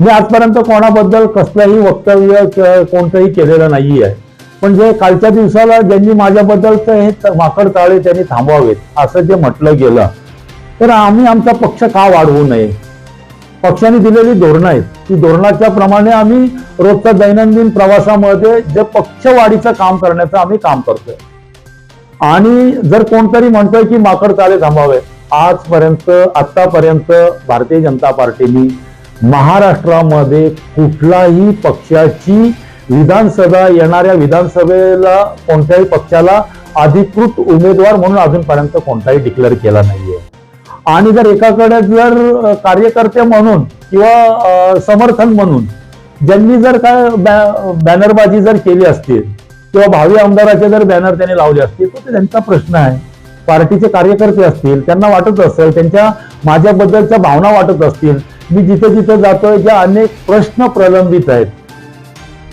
मी आजपर्यंत कोणाबद्दल कसलंही वक्तव्य कोणतंही केलेलं नाहीये. पण जे कालच्या दिवसाला ज्यांनी माझ्याबद्दल हे माकड ताळे त्यांनी थांबवावेत असं जे म्हटलं गेलं तर आम्ही आमचा पक्ष का वाढवू नये? पक्षाने दिलेली धोरणं आहेत. ती धोरणाच्या प्रमाणे आम्ही रोजच्या दैनंदिन प्रवासामध्ये जे पक्षवाढीचं काम करण्याचं आम्ही काम करतोय. आणि जर कोणतरी म्हणतोय की माकड चाले थांबावे आजपर्यंत आतापर्यंत भारतीय जनता पार्टीनी महाराष्ट्रामध्ये कुठलाही पक्षाची विधानसभा येणाऱ्या विधानसभेला कोणत्याही पक्षाला अधिकृत उमेदवार म्हणून अजूनपर्यंत कोणताही डिक्लेअर केला नाहीये. आणि जर एकाकडे जर कार्यकर्ते म्हणून किंवा समर्थन म्हणून ज्यांनी जर काय बॅनरबाजी जर केली असतील किंवा भावी आमदाराचे जर बॅनर त्यांनी लावले असतील तर त्यांचा प्रश्न आहे. पार्टीचे कार्यकर्ते असतील त्यांना वाटत असेल त्यांच्या माझ्याबद्दलच्या भावना वाटत असतील मी जिथे जिथे जातोय ज्या अनेक प्रश्न प्रलंबित आहेत.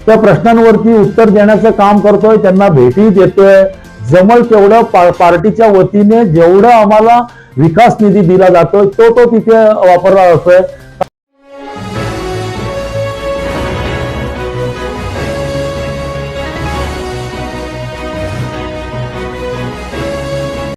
त्या प्रश्नांवरती उत्तर देण्याचं काम करतोय त्यांना भेटी देतोय. जमल तेवढं पा- पार्टीच्या वतीने जेवढं आम्हाला विकास निधी दिला जातोय तो तो तिथे वापरला जातोय.